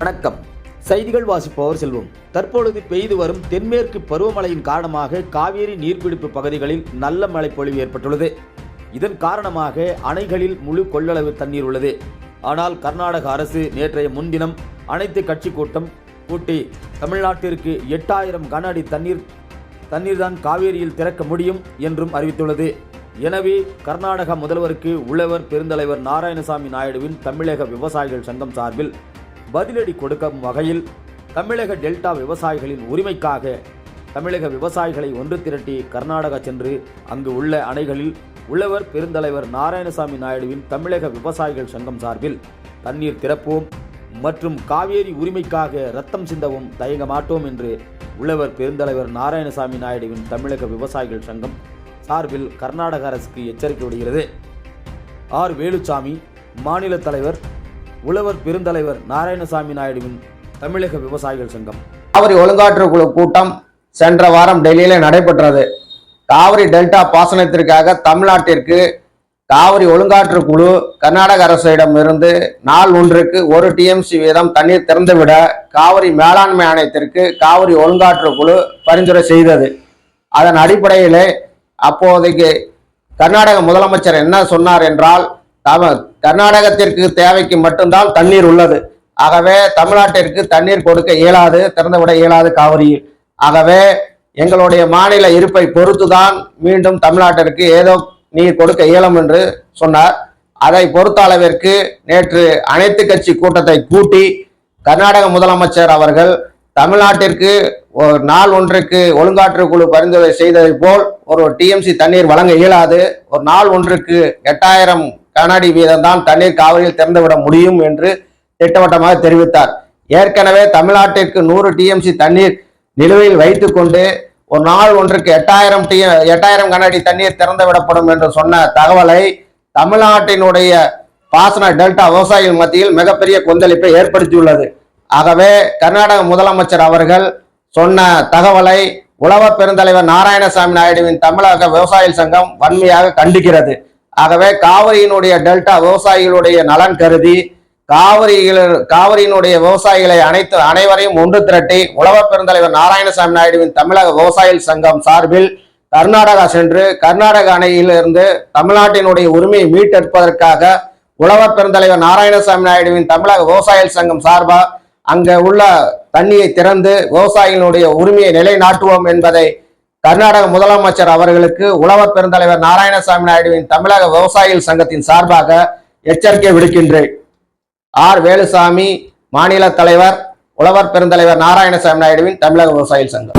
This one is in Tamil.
வணக்கம். செய்திகள் வாசிப்பவர் செல்வம். தற்பொழுது பெய்து வரும் தென்மேற்கு பருவமழையின் காரணமாக காவேரி நீர்பிடிப்பு பகுதிகளில் நல்ல மழைப்பொழிவு ஏற்பட்டுள்ளது. இதன் காரணமாக அணைகளில் முழு கொள்ளளவு தண்ணீர் உள்ளது. ஆனால் கர்நாடக அரசு நேற்றைய முன்தினம் அனைத்து கட்சி கூட்டம் கூட்டி தமிழ்நாட்டிற்கு எட்டாயிரம் கன அடி தண்ணீர் தண்ணீர் தான் காவேரியில் திறக்க முடியும் என்றும் அறிவித்துள்ளது. எனவே கர்நாடக முதல்வருக்கு உழவர் பெருந்தலைவர் நாராயணசாமி நாயுடுவின் தமிழக விவசாயிகள் சங்கம் சார்பில் பதிலடி கொடுக்கும் வகையில் தமிழக டெல்டா விவசாயிகளின் உரிமைக்காக தமிழக விவசாயிகளை ஒன்று திரட்டி கர்நாடகா சென்று அங்கு உள்ள அணைகளில் உழவர் பெருந்தலைவர் நாராயணசாமி நாயுடுவின் தமிழக விவசாயிகள் சங்கம் சார்பில் தண்ணீர் திறப்போம். மற்றும் காவேரி உரிமைக்காக ரத்தம் சிந்தவும் தயங்க மாட்டோம் என்று உழவர் பெருந்தலைவர் நாராயணசாமி நாயுடுவின் தமிழக விவசாயிகள் சங்கம் சார்பில் கர்நாடக அரசுக்கு எச்சரிக்கை விடுகிறது. ஆர். வேலுசாமி மாநில தலைவர் உழவர் பெருந்தலைவர் நாராயணசாமி நாயுடுவின் தமிழக விவசாயிகள் சங்கம். காவிரி ஒழுங்காற்று குழு கூட்டம் சென்ற வாரம் டெல்லியில் நடைபெற்றது. காவிரி டெல்டா பாசனத்திற்காக தமிழ்நாட்டிற்கு காவிரி ஒழுங்காற்று குழு கர்நாடக அரசிடம் இருந்து நாள் ஒன்றுக்கு ஒரு டிஎம்சி வீதம் தண்ணீர் திறந்துவிட காவிரி மேலாண்மை ஆணையத்திற்கு காவிரி ஒழுங்காற்று குழு பரிந்துரை செய்தது. அதன் அடிப்படையிலே அப்போதைக்கு கர்நாடக முதலமைச்சர் என்ன சொன்னார் என்றால் தம கர்நாடகத்திற்கு தேவைக்கு மட்டும்தான் தண்ணீர் உள்ளது. ஆகவே தமிழ்நாட்டிற்கு தண்ணீர் கொடுக்க இயலாது திறந்துவிட இயலாது காவிரியில். ஆகவே எங்களுடைய மாநில இருப்பை பொறுத்துதான் மீண்டும் தமிழ்நாட்டிற்கு ஏதோ நீர் கொடுக்க இயலும் என்று சொன்னார். அதை பொறுத்த அளவிற்கு நேற்று அனைத்து கட்சி கூட்டத்தை கூட்டி கர்நாடக முதலமைச்சர் அவர்கள் தமிழ்நாட்டிற்கு ஒரு நாள் ஒன்றுக்கு ஒழுங்காற்று குழு பரிந்துரை செய்ததை போல் ஒரு டிஎம்சி தண்ணீர் வழங்க இயலாது. ஒரு நாள் ஒன்றுக்கு எட்டாயிரம் கனஅடி வீதம் தான் தண்ணீர் காவிரியில் திறந்துவிட முடியும் என்று திட்டவட்டமாக தெரிவித்தார். ஏற்கனவே தமிழ்நாட்டிற்கு நூறு டிஎம்சி தண்ணீர் நிலுவையில் வைத்துக்கொண்டு ஒரு நாள் ஒன்றுக்கு எட்டாயிரம் டி எட்டாயிரம் கனஅடி தண்ணீர் திறந்து விடப்படும் என்று சொன்ன தகவலை தமிழ்நாட்டினுடைய பாசன டெல்டா விவசாயிகள் மத்தியில் மிகப்பெரிய கொந்தளிப்பை ஏற்படுத்தியுள்ளது. ஆகவே கர்நாடக முதலமைச்சர் அவர்கள் சொன்ன தகவலை உழவர் பெருந்தலைவர் நாராயணசாமி நாயுடுவின் தமிழக விவசாயிகள் சங்கம் வன்மையாக கண்டிக்கிறது. ஆகவே காவிரியினுடைய டெல்டா விவசாயிகளுடைய நலன் கருதி காவிரியில் காவிரியினுடைய விவசாயிகளை அனைத்து அனைவரையும் ஒன்று திரட்டி உலக பெருந்தலைவர் நாராயணசாமி நாயுடுவின் தமிழக விவசாயிகள் சங்கம் சார்பில் கர்நாடகா சென்று கர்நாடக அணையிலிருந்து தமிழ்நாட்டினுடைய உரிமையை மீட்டெடுப்பதற்காக உலக பெருந்தலைவர் நாராயணசாமி நாயுடுவின் தமிழக விவசாயிகள் சங்கம் சார்பாக அங்க உள்ள தண்ணியை திறந்து விவசாயிகளுடைய உரிமையை நிலைநாட்டுவோம் என்பதை கர்நாடக முதலமைச்சர் அவர்களுக்கு உலக பெருந்தலைவர் நாராயணசாமி நாயுடுவின் தமிழக விவசாயிகள் சங்கத்தின் சார்பாக எச்சரிக்கை விடுக்கின்றேன். ஆர் வேலுசாமி மாநில தலைவர் உழவர் பெருந்தலைவர் நாராயணசாமி நாயுடுவின் தமிழக விவசாயிகள் சங்கம்.